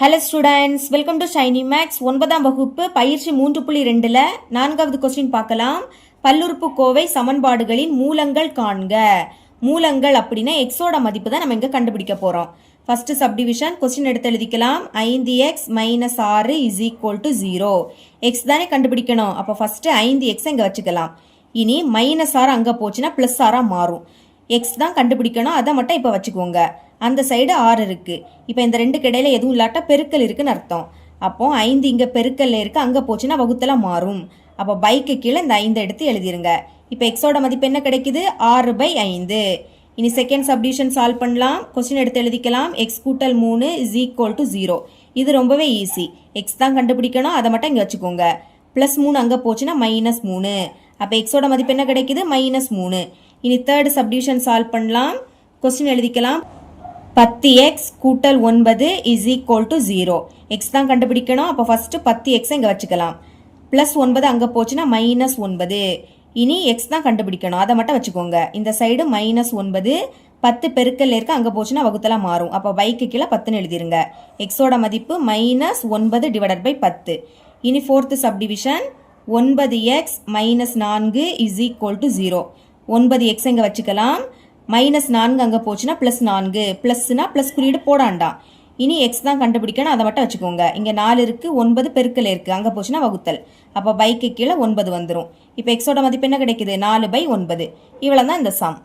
Hello students welcome to Shiny Maths ஒன்பதாம் வகுப்பு பயிற்சி மூன்று புள்ளி ரெண்டில் நான்காவது கொஸ்டின் பார்க்கலாம். பல்லுறுப்பு கோவை சமன்பாடுகளின் மூலங்கள் காண்க. மூலங்கள் அப்படின்னா எக்ஸோட மதிப்பு தான் நம்ம இங்கே கண்டுபிடிக்க போகிறோம் ஃபர்ஸ்ட் சப்டிவிஷன் கொஸ்டின் எடுத்து எழுதிக்கலாம். ஐந்து எக்ஸ் மைனஸ் ஆறு is equal to zero X தானே கண்டுபிடிக்கணும். அப்போ ஃபஸ்ட்டு ஐந்து எக்ஸ் இங்கே வச்சுக்கலாம். இனி மைனஸ் ஆறு அங்கே போச்சுன்னா ப்ளஸ் ஆறாக மாறும். எக்ஸ் தான் கண்டுபிடிக்கணும். அதை மட்டும் இப்போ வச்சுக்கோங்க. அந்த சைடு ஆறு இருக்குது இப்போ இந்த ரெண்டு இடையில எதுவும் இல்லாட்டா பெருக்கல் இருக்குன்னு அர்த்தம். அப்போ ஐந்து இங்கே பெருக்கல்ல இருக்குது அங்கே போச்சுன்னா வகுத்தலாம் மாறும். அப்போ பைக்கு கீழே இந்த ஐந்து எடுத்து எழுதிருங்க. இப்போ எக்ஸோட மதிப்பு என்ன கிடைக்குது? ஆறு பை ஐந்து. இனி செகண்ட் சப்டிஷன் சால்வ் பண்ணலாம். கொஸ்டின் எடுத்து எழுதிக்கலாம். எக்ஸ் கூட்டல் மூணு இஸ் ஈக்குவல் டு ஜீரோ இது ரொம்பவே ஈஸி எக்ஸ் தான் கண்டுபிடிக்கணும். அதை மட்டும் இங்கே வச்சுக்கோங்க. ப்ளஸ் மூணு அங்கே போச்சுன்னா மைனஸ் மூணு. அப்போ எக்ஸோட மதிப்பு என்ன கிடைக்குது? மைனஸ் மூணு. இனி தேர்ட் சப்டிஷன் சால்வ் பண்ணலாம். கொஸ்டின் எழுதிக்கலாம். பத்து எக்ஸ் கூட்டல் ஒன்பது is equal to zero X தான் கண்டுபிடிக்கணும். அப்போ ஃபஸ்ட்டு பத்து எக்ஸ் இங்கே வச்சுக்கலாம். ப்ளஸ் ஒன்பது அங்கே போச்சுன்னா மைனஸ் ஒன்பது. இனி எக்ஸ் தான் கண்டுபிடிக்கணும். அதை மட்டும் வச்சுக்கோங்க. இந்த சைடு மைனஸ் ஒன்பது பத்து பெருக்கல் இருக்க அங்கே போச்சுன்னா வகுத்தலாம் மாறும். அப்போ பைக்கு கீழே பத்துன்னு எழுதிருங்க. எக்ஸோட மதிப்பு மைனஸ் ஒன்பது டிவைடட் பை பத்து. இனி ஃபோர்த்து சப்டிவிஷன் ஒன்பது எக்ஸ் மைனஸ் நான்கு இஸ் ஈக்குவல் டு ஜீரோ ஒன்பது எக்ஸ் இங்கே வச்சுக்கலாம். மைனஸ் நான்கு அங்கே போச்சுன்னா ப்ளஸ் நான்கு. ப்ளஸ்னா ப்ளஸ் குறியீடு போடாண்டாம். இனி எக்ஸ் தான் கண்டுபிடிக்கணும். அதை மட்டும் வச்சுக்கோங்க. இங்கே நாலு இருக்குது ஒன்பது பெருக்கல் இருக்குது அங்கே போச்சுன்னா வகுத்தல். அப்போ பைக்கு கீழே ஒன்பது வந்துடும் இப்போ எக்ஸோட மதிப்பு என்ன கிடைக்குது? நாலு பை ஒன்பது. இவ்வளோ தான் இந்த சாம்